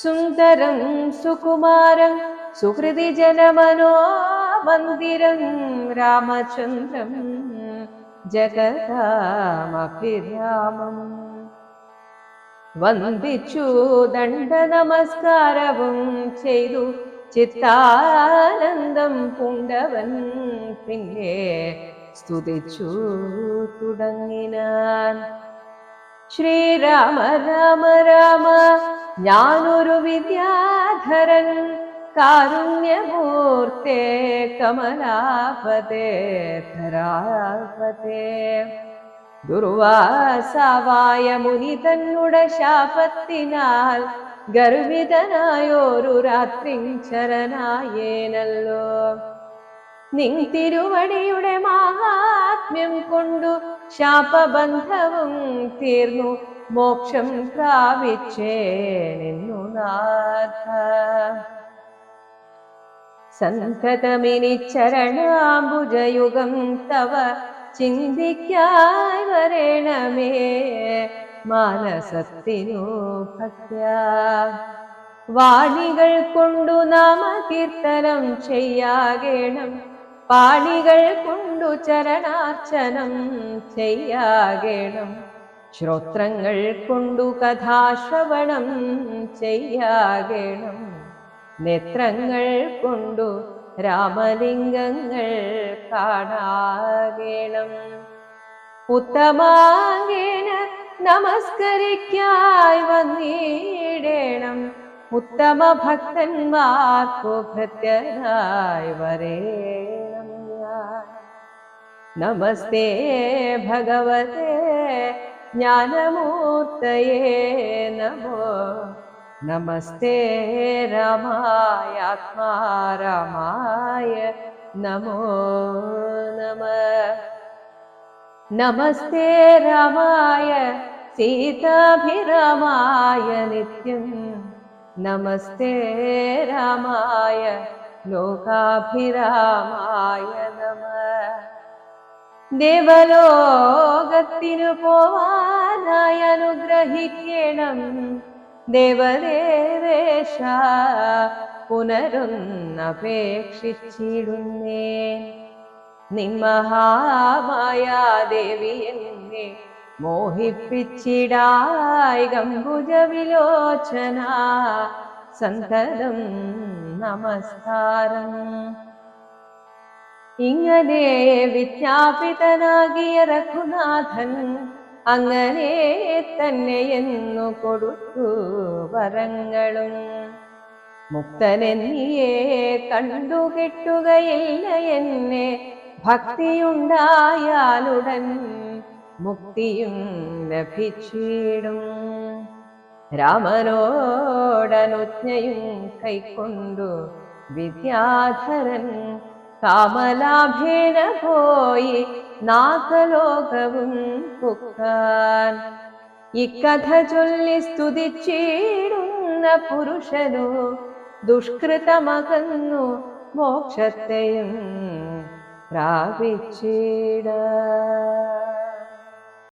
സുന്ദരം സുകുമാരം സുഹൃതി ജനമനോ മന്ദിരം രാമചന്ദ്രം ജഗതാമഭിരാമം വന്ദിച്ചു ദണ്ഡ നമസ്കാരവും ചെയ്തു ചിത്താനന്ദം പൂണ്ടവൻ പിന്നെ സ്തുതിച്ചു തുടങ്ങിനാൻ. ശ്രീരാമ രാമ രാമ ഞാനൊരു വിദ്യാധരൻ കാരുണ്യമൂർത്തേ കമലാപതേ ധരാപതേ ദുർവാസാവായ മുനി തന്നുട ശാപത്തിനാൽ ഗർവിതനായോരു രാത്രി ചരനായേനല്ലോ നിൻ തിരുവടിയുടെ മാഹാത്മ്യം കൊണ്ടു ശാപബന്ധവും തീർന്നു. മോക്ഷം പ്രാപിച്ചേ നിന്നു നാഥ. സന്തതമിനി ചരണാംബുജയുഗം തവ ചിന്തിക്കായി വരണമേ മാനസത്തിനു ഭക്യ വാണികൾ കൊണ്ടു നാമകീർത്തനം ചെയ്യാകേണം. പാണികൾ കൊണ്ടു ചരണാർച്ചനം ചെയ്യാകേണം. ശ്രോത്രങ്ങൾ കൊണ്ടു കഥാശ്രവണം ചെയ്യാകേണം. നേത്രങ്ങൾ കൊണ്ടു രാമലിംഗങ്ങൾ കാണാകേണം. ഉത്തമാങ്കേന നമസ്കരിക്കായി വന്നിടേണം. ഉത്തമ ഭക്തന്മാർക്കു ഭൃത്യനായി വരേണം നമസ്തേ ഭഗവതേ ജ്ഞാനമൂർത്തയേ നമോ. നമസ്തേ രാമായ ആത്മാരാമായ നമോ നമ. നമസ്തേ രമായ സീതാഭിരമായ നിത്യം. നമസ്തേ രമായ ലോകാഭിരാമായ നമ. ദേവലോകത്തിനു പോവാനായി അനുഗ്രഹിക്കണം. ദേവദേവേശ പുനരൊന്നപേക്ഷിച്ചിടുന്നേ. നിമഹാമായാദേവി ദേവി എന്നെ മോഹിപ്പിച്ചിടായി. ഗംഭുജ വിലോചന സന്തതം നമസ്കാരം. ഇങ്ങനെ വിജ്ഞാപിതനാകിയ രഘുനാഥൻ അങ്ങനെ തന്നെ എന്നു കൊടുത്തു വരങ്ങളും. മുക്തനെന്നിയെ കണ്ടു കിട്ടുകയില്ല എന്നെ. ഭക്തിയുണ്ടായാലുടൻ മുക്തിയും ലഭിച്ചിടും. രാമനോടനുജ്ഞയും കൈക്കൊണ്ടു വിദ്യാധരൻ കാമലാഭേന പോയി നാഗലോകവും പുക്കാൻ. ഇക്കഥ ചൊല്ലി സ്തുതിച്ചിടുന്ന പുരുഷനോ ദുഷ്കൃതമകന്നു മോക്ഷത്തെയും പ്രാപിച്ചിട.